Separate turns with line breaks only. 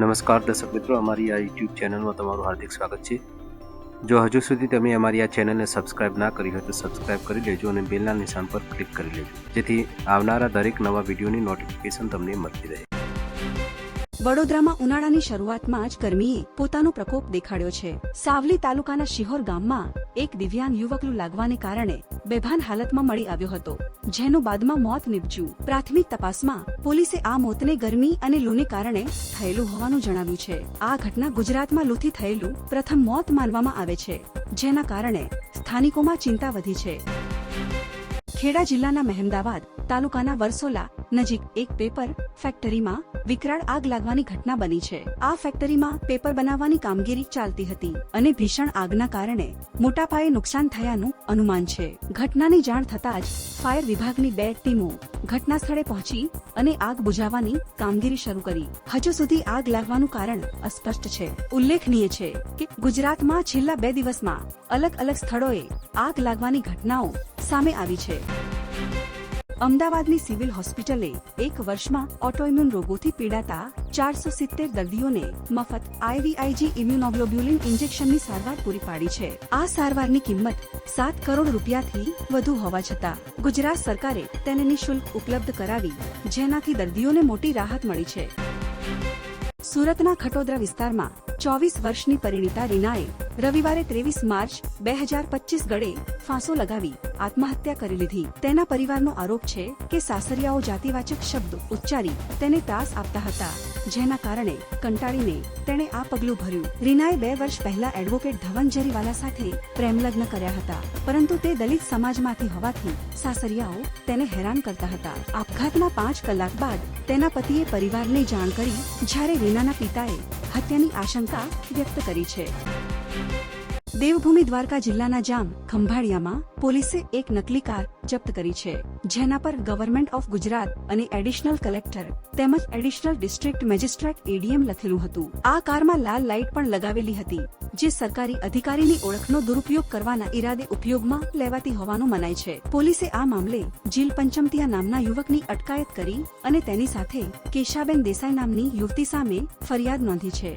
નમસ્કાર દર્શક મિત્રો, અમારી આ યુટ્યુબ ચેનલમાં તમારું હાર્દિક સ્વાગત છે. જો હજુ સુધી તમે અમારી આ ચેનલને સબસ્ક્રાઇબ ના કરી હોય તો સબસ્ક્રાઇબ કરી લેજો અને બેલના નિશાન પર ક્લિક કરી લેજો. જેથી આવનારા દરેક નવા વિડીયોની નોટિફિકેશન તમને મળતી રહે.
વડોદરામાં ઉનાળાની શરૂઆતમાં જ ગરમીએ પોતાનો પ્રકોપ દેખાડ્યો છે. સાવલી તાલુકાના શિહોર ગામમાં એક દિવ્યાંગ યુવકનું લાગવાને કારણે બેભાન હાલતમાં મળી આવ્યો હતો, જેનું બાદમાં મોત નીપજ્યું. પ્રાથમિક તપાસમાં પોલીસે આ મોતને ગરમી અને લૂને કારણે થયેલું હોવાનું જણાવ્યું છે. આ ઘટના ગુજરાતમાં લૂથી થયેલું પ્રથમ મોત માનવામાં આવે છે, જેના કારણે સ્થાનિકોમાં ચિંતા વધી છે. ખેડા જિલ્લાના મહેમદાવાદ તાલુકાના વરસોલા નજીક એક પેપર ફેક્ટરીમાં વિકરાળ આગ લાગવાની ઘટના બની છે. આ ફેક્ટરીમાં પેપર બનાવવાની કામગીરી ચાલતી હતી અને ભીષણ આગના કારણે મોટા પાયે નુકસાન થયાનું અનુમાન છે. ઘટનાની જાણ થતાં જ ફાયર વિભાગની બે ટીમો ઘટના સ્થળે પહોંચી અને આગ બુઝાવવાની કામગીરી શરૂ કરી. હજુ સુધી આગ લાગવાનું કારણ અસ્પષ્ટ છે. ઉલ્લેખનીય છે કે ગુજરાતમાં છેલ્લા બે દિવસમાં અલગ અલગ સ્થળોએ આગ લાગવાની ઘટનાઓ સામે આવી છે. અમદાવાદની સિવિલ હોસ્પિટલે એક વર્ષમાં ઓટોઇમ્યુન રોગોથી પીડાતા ચારસો સિત્તેર દર્દીઓને મફત આઈવીઆઈજી ઇમ્યુનોગ્લોબ્યુલિન ઇન્જેક્શનની સારવાર પૂરી પાડી છે. આ સારવારની કિંમત સાત કરોડ રૂપિયાથી વધુ હોવા છતાં, ગુજરાત સરકારે તેને નિઃશુલ્ક ઉપલબ્ધ કરાવી, જેનાથી દર્દીઓને મોટી રાહત મળી છે. સુરતના ખટોદરા વિસ્તારમાં ચોવીસ વર્ષની પરિણીતા રીનાએ રવિવારે ત્રેવીસ માર્ચ બે હજાર પચીસ ગળે ફાંસો લગાવી આત્મહત્યા કરી લીધી. તેના પરિવારનો આરોપ છે કે સાસરિયાઓ જાતિવાચક શબ્દ ઉચ્ચારી તેને ત્રાસ આપતા હતા, જેના કારણે કંટાળીને તેણે આ પગલું ભર્યું. રીનાએ બે વર્ષ પહેલા એડવોકેટ ધવન જરીવાલા સાથે પ્રેમલગ્ન કર્યા હતા, પરંતુ તે દલિત સમાજમાંથી હોવાથી સાસરિયાઓ તેને હેરાન કરતા હતા. આપઘાતના પાંચ કલાક બાદ તેના પતિએ પરિવારને જાણ કરી જ્યારે રીનાના પિતાએ હત્યાની આશંકા વ્યક્ત કરી છે. દેવભૂમિ દ્વારકા જિલ્લાના જામ ખંભાળિયામાં પોલીસે એક નકલી કાર જપ્ત કરી છે, જેના પર ગવર્મેન્ટ ઓફ ગુજરાત અને એડિશનલ કલેક્ટર તેમજ એડિશનલ ડિસ્ટ્રિક્ટ મેજિસ્ટ્રેટ એડીએમ લખેલું હતું. આ કારમાં લાલ લાઇટ પણ લગાવેલી હતી, જે સરકારી અધિકારીની ઓળખનો દુરુપયોગ કરવાના ઈરાદે ઉપયોગમાં લેવાતી હોવાનું મનાય છે. પોલીસે આ મામલે જીલ પંચમતિયા નામના યુવકની અટકાયત કરી અને તેની સાથે કેશાબેન દેસાઈ નામની યુવતી સામે ફરિયાદ નોંધી છે.